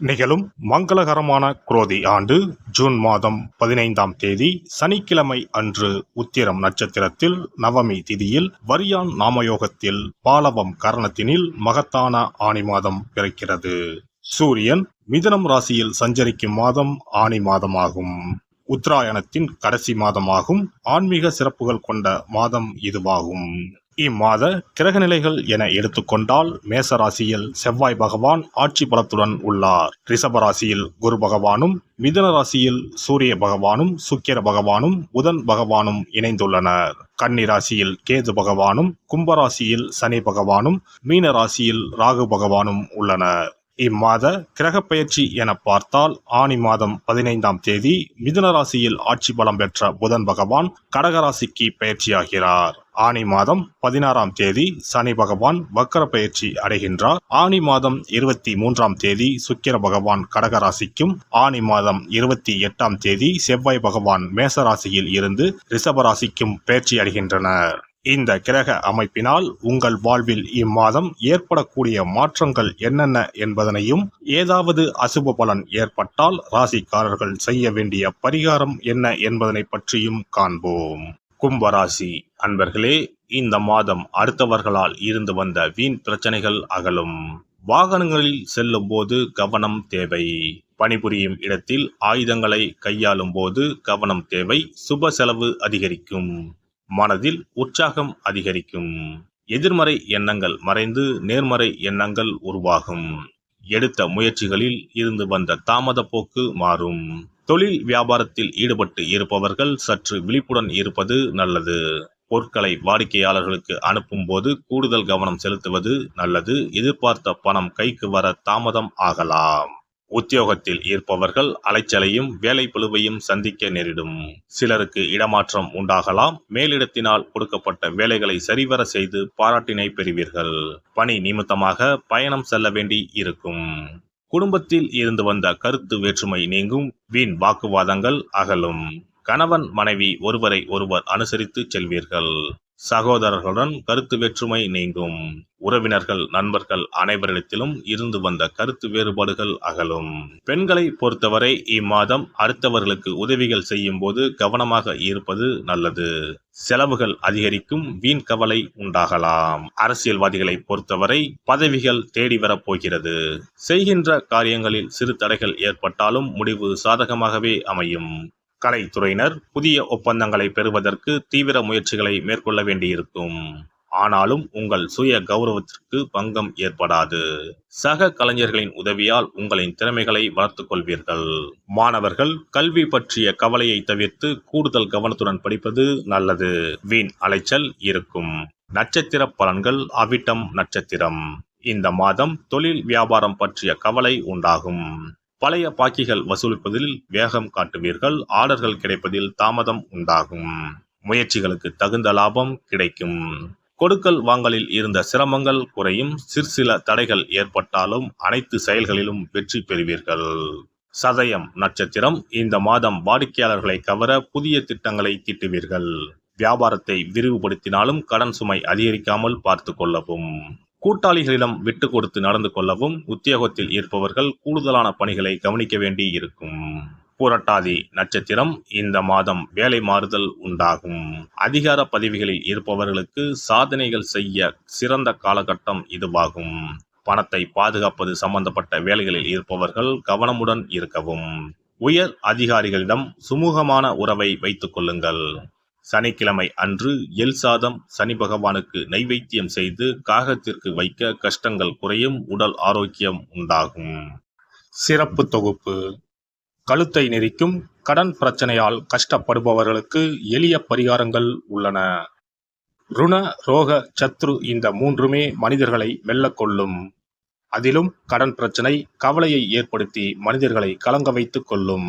நிகழும் மங்களகரமான குரோதி ஆண்டு ஜூன் மாதம் பதினைந்தாம் தேதி சனிக்கிழமை அன்று உத்திரம் நட்சத்திரத்தில் நவமி திதியில் வரியான் நாமயோகத்தில் பாலவம் கரணத்தினில் மகத்தான ஆணி மாதம் பிறக்கிறது. சூரியன் மிதனம் ராசியில் சஞ்சரிக்கும் மாதம் ஆணி மாதமாகும். உத்தராயணத்தின் கடைசி மாதமாகும். ஆன்மீக சிறப்புகள் கொண்ட மாதம் இதுவாகும். இம்மாத கிரகநிலைகள் என எடுத்துக்கொண்டால் மேச ராசியில் செவ்வாய் பகவான் ஆட்சி பலத்துடன் உள்ளார். ரிஷபராசியில் குரு பகவானும் மிதுன ராசியில் சூரிய பகவானும் சுக்கிர பகவானும் புதன் பகவானும் இணைந்துள்ளனர். கன்னி ராசியில் கேது பகவானும் கும்பராசியில் சனி பகவானும் மீன ராசியில் ராகு பகவானும் உள்ளனர். இம்மாத கிரகப் பெயர்ச்சி என பார்த்தால் ஆணி மாதம் பதினைந்தாம் தேதி மிதுன ராசியில் ஆட்சி பலம் பெற்ற புதன் பகவான் கடகராசிக்கு பயிற்சியாகிறார். ஆணி மாதம் பதினாறாம் தேதி சனி பகவான் வக்கர பயிற்சி அடைகின்றார். ஆணி மாதம் இருபத்தி மூன்றாம் தேதி சுக்கிர பகவான் கடகராசிக்கும் ஆணி மாதம் இருபத்தி எட்டாம் தேதி செவ்வாய் பகவான் மேசராசியில் இருந்து ரிஷபராசிக்கும் பயிற்சி அடைகின்றனர். இந்த கிரக அமைப்பினால் உங்கள் வாழ்வில் இம்மாதம் ஏற்படக்கூடிய மாற்றங்கள் என்னென்ன என்பதனையும் ஏதாவது அசுப பலன் ஏற்பட்டால் ராசிக்காரர்கள் செய்ய வேண்டிய பரிகாரம் என்ன என்பதனை பற்றியும் காண்போம். கும்பராசி. அன்பர்களே இந்த மாதம் அடுத்தவர்களால் இருந்து வந்த வீண் பிரச்சனைகள் அகலும். வாகனங்களில் செல்லும் போது கவனம் தேவை. பணிபுரியும் இடத்தில் ஆயுதங்களை கையாளும் போது கவனம் தேவை. சுப செலவு அதிகரிக்கும். மனதில் உற்சாகம் அதிகரிக்கும். எதிர்மறை எண்ணங்கள் மறைந்து நேர்மறை எண்ணங்கள் உருவாகும். எடுத்த முயற்சிகளில் இருந்து வந்த தாமத போக்கு மாறும். தொழில் வியாபாரத்தில் ஈடுபட்டு இருப்பவர்கள் சற்று விழிப்புடன் இருப்பது நல்லது. பொருட்களை வாடிக்கையாளர்களுக்கு அனுப்பும் போது கூடுதல் கவனம் செலுத்துவது நல்லது. எதிர்பார்த்த பணம் கைக்கு வர தாமதம் ஆகலாம். உத்தியோகத்தில் இருப்பவர்கள் அலைச்சலையும் வேலை பளுவையும் சந்திக்க நேரிடும். சிலருக்கு இடமாற்றம் உண்டாகலாம். மேலிடத்தினால் கொடுக்கப்பட்ட வேலைகளை சரிவர செய்து பாராட்டினை பெறுவீர்கள். பணி நிமித்தமாக பயணம் செல்ல வேண்டி இருக்கும். குடும்பத்தில் இருந்து வந்த கருத்து வேற்றுமை நீங்கும். வீண் வாக்குவாதங்கள் அகலும். கணவன் மனைவி ஒருவரை ஒருவர் அனுசரித்து செல்வீர்கள். சகோதரர்களுடன் கருத்து வேற்றுமை நீங்கும். உறவினர்கள் நண்பர்கள் அனைவரிடத்திலும் இருந்து வந்த கருத்து வேறுபாடுகள் அகலும். பெண்களை பொறுத்தவரை இம்மாதம் அடுத்தவர்களுக்கு உதவிகள் செய்யும் போது கவனமாக இருப்பது நல்லது. செலவுகள் அதிகரிக்கும் வீண் கவலை உண்டாகலாம். அரசியல்வாதிகளை பொறுத்தவரை பதவிகள் தேடி வரப் போகிறது. செய்கின்ற காரியங்களில் சிறு தடைகள் ஏற்பட்டாலும் முடிவு சாதகமாகவே அமையும். கலைத்துறையினர் புதிய ஒப்பந்தங்களை பெறுவதற்கு தீவிர முயற்சிகளை மேற்கொள்ள வேண்டியிருக்கும். ஆனாலும் உங்கள் சுய கௌரவத்திற்கு பங்கம் ஏற்படாது. சக கலைஞர்களின் உதவியால் உங்களின் திறமைகளை வளர்த்துக் கொள்வீர்கள் மாணவர்கள் கல்வி பற்றிய கவலையை தவிர்த்து கூடுதல் கவனத்துடன் படிப்பது நல்லது. வீண் அலைச்சல் இருக்கும். நட்சத்திர பலன்கள் அவிட்டம் நட்சத்திரம். இந்த மாதம் தொழில் வியாபாரம் பற்றிய கவலை உண்டாகும். பழைய பாக்கிகள் வசூலிப்பதில் வேகம் காட்டுவீர்கள். ஆர்டர்கள் கிடைப்பதில் தாமதம் உண்டாகும். முயற்சிகளுக்கு தகுந்த லாபம் கிடைக்கும். கொடுக்கல் வாங்கலில் இருந்த சிரமங்கள் குறையும். சிற்சில தடைகள் ஏற்பட்டாலும் அனைத்து செயல்களிலும் வெற்றி பெறுவீர்கள். சதயம் நட்சத்திரம் இந்த மாதம் வாடிக்கையாளர்களை கவர புதிய திட்டங்களை தீட்டுவீர்கள். வியாபாரத்தை விரிவுபடுத்தினாலும் கடன் சுமை அதிகரிக்காமல் பார்த்து கொள்ளவும். கூட்டாளிகளிடம் விட்டு கொடுத்து நடந்து கொள்ளவும் உத்தியோகத்தில் இருப்பவர்கள் கூடுதலான பணிகளை கவனிக்க வேண்டி இருக்கும். புரட்டாதி நட்சத்திரம் இந்த மாதம் வேலை மாறுதல் உண்டாகும். அதிகார பதவிகளில் இருப்பவர்களுக்கு சாதனைகள் செய்ய சிறந்த காலகட்டம் இதுவாகும். பணத்தை பாதுகாப்பது சம்பந்தப்பட்ட வேலைகளில் இருப்பவர்கள் கவனமுடன் இருக்கவும். உயர் அதிகாரிகளிடம் சுமூகமான உறவை வைத்துக் கொள்ளுங்கள். சனிக்கிழமை அன்று எல் சாதம் சனி பகவானுக்கு நைவேத்தியம் செய்து காகத்திற்கு வைக்க கஷ்டங்கள் குறையும் உடல் ஆரோக்கியம் உண்டாகும். சிறப்பு தொகுப்பு. கழுத்தை நெரிக்கும் கடன் பிரச்சனையால் கஷ்டப்படுபவர்களுக்கு எளிய பரிகாரங்கள் உள்ளன. ருண ரோக சத்ரு இந்த மூன்றுமே மனிதர்களை வெல்லக்கொள்ளும் அதிலும் கடன் பிரச்சனை கவலையை ஏற்படுத்தி மனிதர்களை கலங்க வைத்துக் கொள்ளும்.